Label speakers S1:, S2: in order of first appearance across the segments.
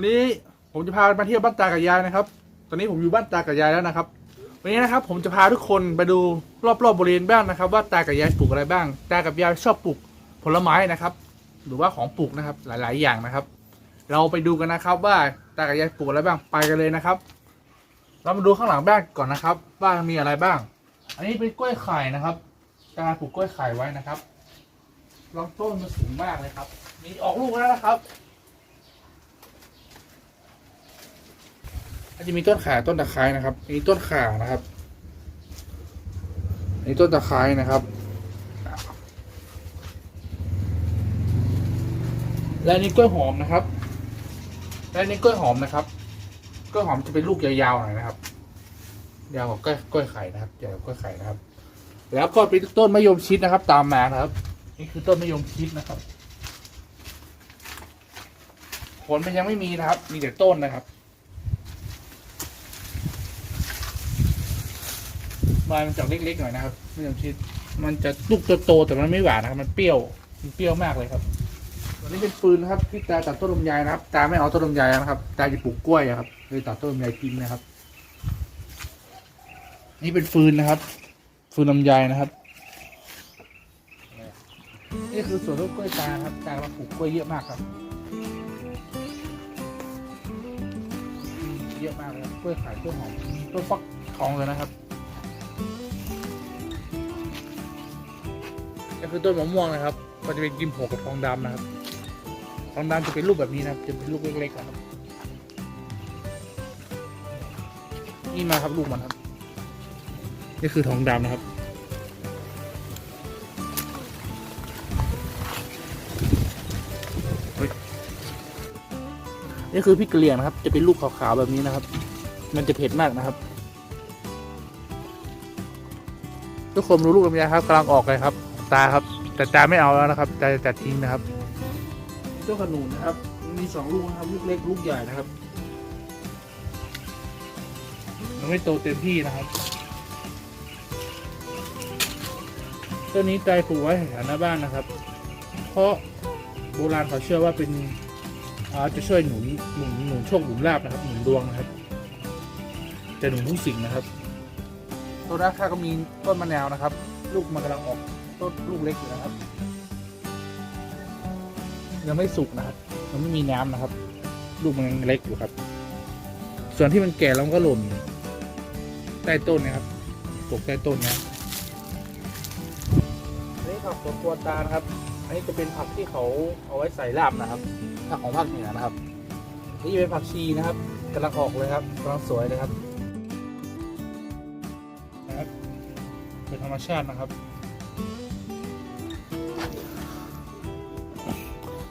S1: วันนี้ผมจะพามาเที่ยวบ้านตากับยายนะครับ ตอนนี้ผมอยู่บ้านตากับยายแล้วนะครับ วันนี้นะครับ ผมจะพาทุกคนไปดูรอบๆบริเวณบ้านนะครับ ว่าตากับยายปลูกอะไรบ้าง ตากับยายชอบปลูกผลไม้นะครับ หรือว่าของปลูกนะครับ หลาย ๆ อย่างนะครับ เราไปดูกันนะครับ ว่าตากับยายปลูกอะไรบ้างไปกันเลยนะครับ เรามาดูข้างหลังบ้านก่อนนะครับว่ามีอะไรบ้าง อันนี้เป็นกล้วยไข่นะครับตาปลูกกล้วยไข่ไว้นะครับลำต้นมันสูงมากเลยครับ มีออกลูกแล้วนะครับ อาจจะมีต้นข่าต้นตะไคร้นะครับมีต้นข่านะครับมีต้นตะไคร้นะครับ และนี่กล้วยหอมนะครับ และนี่กล้วยหอมนะครับกล้วยหอมจะเป็นลูกยาวๆหน่อยนะครับ ยาวกว่ากล้วยกล้วยไข่นะครับใหญ่กว่ากล้วยไข่นะครับ แล้วก็เป็นต้นมะยมชิดนะครับ ตามมานะครับ นี่คือต้นมะยมชิดนะครับผลมันยังไม่มีนะครับ มีแต่ต้นนะครับ ใบมันจะเล็กๆหน่อยนะครับไม่ต้องชิดมันจะลูกโตๆแต่มันไม่หวานนะครับมันเปรี้ยวมันเปรี้ยวมากเลยครับตัวนี้เป็นฟืนนะครับที่ตาตัดต้นลำไยนะครับ ตาไม่เอาต้นลำไยนะครับ ตาจะปลูกกล้วยอะครับเลยตัดต้นลำไยทิ้งนะครับ นี่เป็นฟืนนะครับ ฟืนลำไยนะครับนี่คือสวนต้นกล้วยตาครับตาเราปลูกกล้วยเยอะมากครับ เยอะมากเลยครับกล้วยไข่กล้วยหอมต้นฟักทองเลยนะครับ็คือต้นมะม่วงนะครับ ก็จะเป็นกิมโผกับทองดำนะครับ ทองดำจะเป็นรูปแบบนี้นะครับ จะเป็นลูกเล็กๆนะครับ นี่มาครับลูกมันครับ นี่คือทองดำนะครับเฮ้ยนี่คือพริกกะเหรี่ยงนะครับ จะเป็นลูกขาวๆแบบนี้นะครับ มันจะเผ็ดมากนะครับ ทุกคนรู้ลูกลำไยครับกำลังออกเลยครับ ตาครับ แต่ตาไม่เอาแล้วนะครับตาจะตัดทิ้งนะครับ เจ้าขนุนนะครับ มีสองลูกนะครับลูกเล็กลูกใหญ่นะครับยังไม่โตเต็มที่นะครับต้นนี้ใจปลูกไว้แถวหน้าบ้านนะครับ เพราะโบราณเขาเชื่อว่าเป็นอ่าจะช่วยหนุนหนุนหนุนโชคหนุนลาบนะครับ หนุนดวงนะครับ จะหนุนทุกสิ่งนะครับต้นราคาก็มีต้นมะนาวนะครับ ลูกมันกำลังออก ต้นลูกเล็กอยู่นะครับ ยังไม่สุกนะครับยังไม่มีน้ำนะครับ ลูกมันยังเล็กอยู่ครับ ส่วนที่มันแก่แล้วมันก็หล่นใต้ต้นนะครับตกใต้ต้นนะอันนี้ผักสวนครัวตานะครับ อันนี้จะเป็นผักที่เขาเอาไว้ใส่ลาบนะครับผักของภาคเหนือนะครับ นี่เป็นผักชีนะครับกำลังออกเลยครับกำลังสวยเลยครับ นะครับ เป็นธรรมชาตินะครับ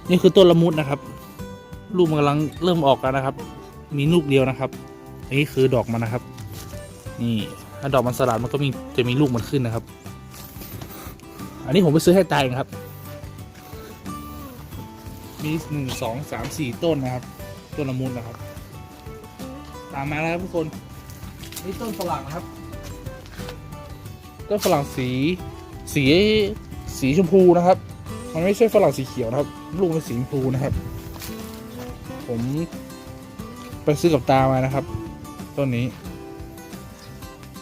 S1: นี่คือต้นละมุดนะครับ ลูกมันกำลังเริ่มออกแล้วนะครับ มีลูกเดียวนะครับอันนี้คือดอกมันนะครับ นี่ถ้าดอกมันสลัดมันก็มีจะมีลูกมันขึ้นนะครับ อันนี้ผมไปซื้อให้ตายครับ มีหนึ่งสองสามสี่ต้นนะครับ ต้นละมุดนะครับ ตามมาแล้วครับทุกคนนี่ต้นฝรั่งนะครับ ต้นฝรั่งสีสีสีชมพูนะครับ มันไม่ใช่ฝรั่งสีเขียวนะครับ ลูกเป็นสีชมพูนะครับ ผมไปซื้อกับตามานะครับ ต้นนี้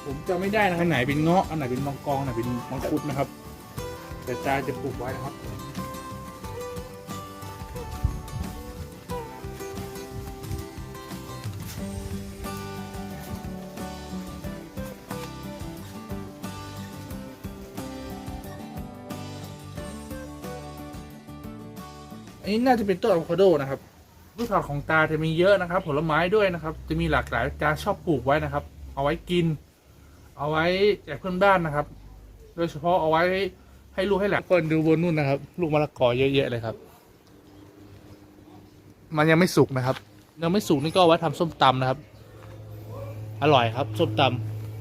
S1: ผมจะไม่ได้นะครับอันไหนเป็นเงาะอันไหนเป็นมังกรอันไหนเป็นมังคุดนะครับ แต่ตาจะปลูกไว้นะครับ อันนี้น่าจะเป็นต้นอะโวคาโดนะครับพืชผักของตาจะมีเยอะนะครับ ผลไม้ด้วยนะครับ จะมีหลากหลายตาชอบปลูกไว้นะครับ เอาไว้กิน เอาไว้แจกเพื่อนบ้านนะครับ โดยเฉพาะเอาไว้ให้ลูกให้หลานคนดูบนนู่นนะครับ ลูกมะละกอเยอะๆเลยครับ มันยังไม่สุกนะครับยังไม่สุกนี่ก็เอาไว้ทำส้มตำนะครับ อร่อยครับส้มต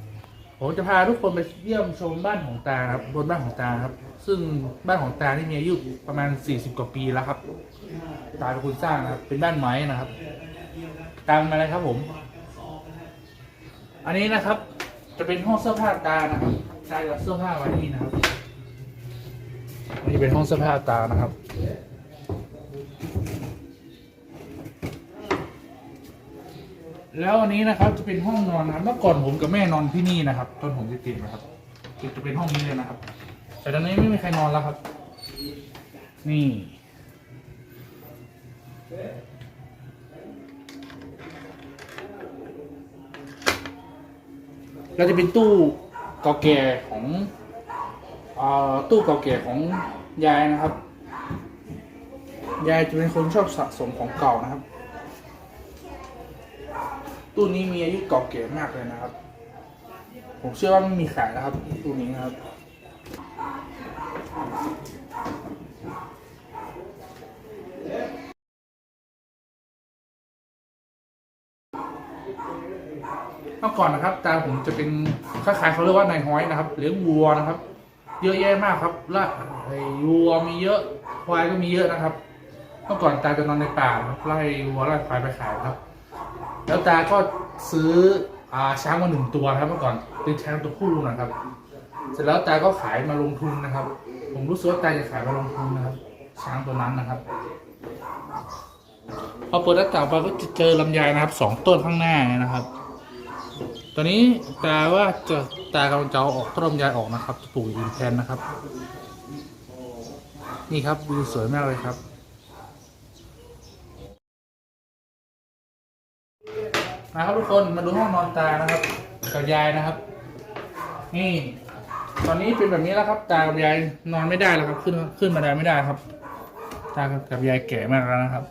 S1: ำผมจะพาทุกคนไปเยี่ยมชมบ้านของตาครับบนบ้านของตาครับ ซึ่งบ้านของตานี่มีอายุประมาณ 40 กว่าปีแล้วครับ ตาเป็นคนสร้างนะครับ เป็นบ้านไม้นะครับ ตามมาเลยครับผม อันนี้นะครับ จะเป็นห้องเสื้อผ้าตานะครับตากับเสื้อผ้าไว้นี่นะครับนี่เป็นห้องเสื้อผ้าตานะครับแล้วอันนี้นะครับจะเป็นห้องนอนนะครับเมื่อก่อนผมกับแม่นอนที่นี่นะครับ ตอนผมติดนะครับจะเป็นห้องนี้เลยนะครับ แต่ตอนนี้ไม่มีใครนอนแล้วครับ นี่ เราจะเป็นตู้เก่าแก่ของอตู้เก่าแก่ของยายนะครับ ยายจะเป็นคนชอบสะสมของเก่านะครับ ตู้นี้มีอายุเก่าแก่มากเลยนะครับ ผมเชื่อว่าไม่มีขายแล้วครับตู้นี้นะครับ มื่อก่อนนะครับตาผมจะเป็นคล้ายๆเขาเรียกว่านายฮ้อยนะครับเลี้ยงวัวนะครับ เยอะแยะมากครับและไอ้วัวมีเยอะควายก็มีเยอะนะครับ เมื่อก่อนตาจะนอนในป่าครับไล่วัวไล่ควายไปขายครับ แล้วตาก็ซื้ออ่าช้างมาหนึ่งตัวครับ เมื่อก่อนเป็นช้างตัวผู้นะครับ เสร็จแล้วตาก็ขายมาลงทุนนะครับ ผมรู้สึกว่าตาจะขายมาลงทุนนะครับ ช้างตัวนั้นนะครับพอเปิดหน้าต่างไปก็จะเจอลำไยนะครับสองต้นข้างหน้านะครับ ตอนนี้ตาว่าจะตากำลังจะเอาออกต้นลำไยออกนะครับจะปลูกอินแทนนะครับ นี่ครับวิวสวยมากเลยครับนะครับทุกคนมาดูห้องนอนตานะครับกับยายนะครับ นี่ ตอนนี้เป็นแบบนี้แล้วครับ ตากับยายนอนไม่ได้แล้วครับ ขึ้นขึ้นมาได้ไม่ได้ครับ ตากับยายแก่มากแล้วนะครับ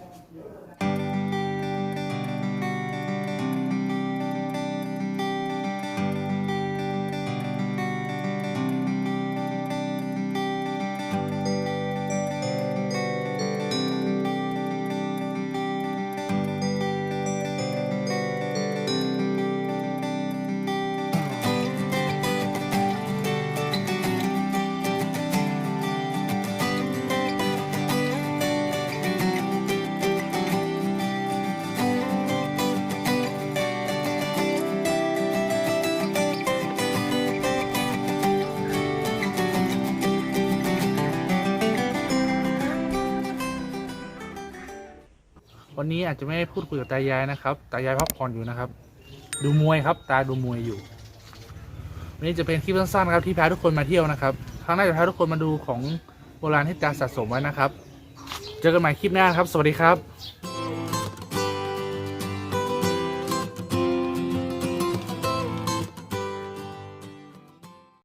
S1: วันนี้อาจจะไม่ได้พูดคุยกับตายายนะครับตายายพักผ่อนอยู่นะครับ ดูมวยครับ ตาดูมวยอยู่ วันนี้จะเป็นคลิปสั้นๆครับที่พาทุกคนมาเที่ยวนะครับครั้งหน้าจะพาทุกคนมาดูของโบราณที่ตาสะสมไว้นะครับ เจอกันใหม่คลิปหน้าครับ สวัสดีครับ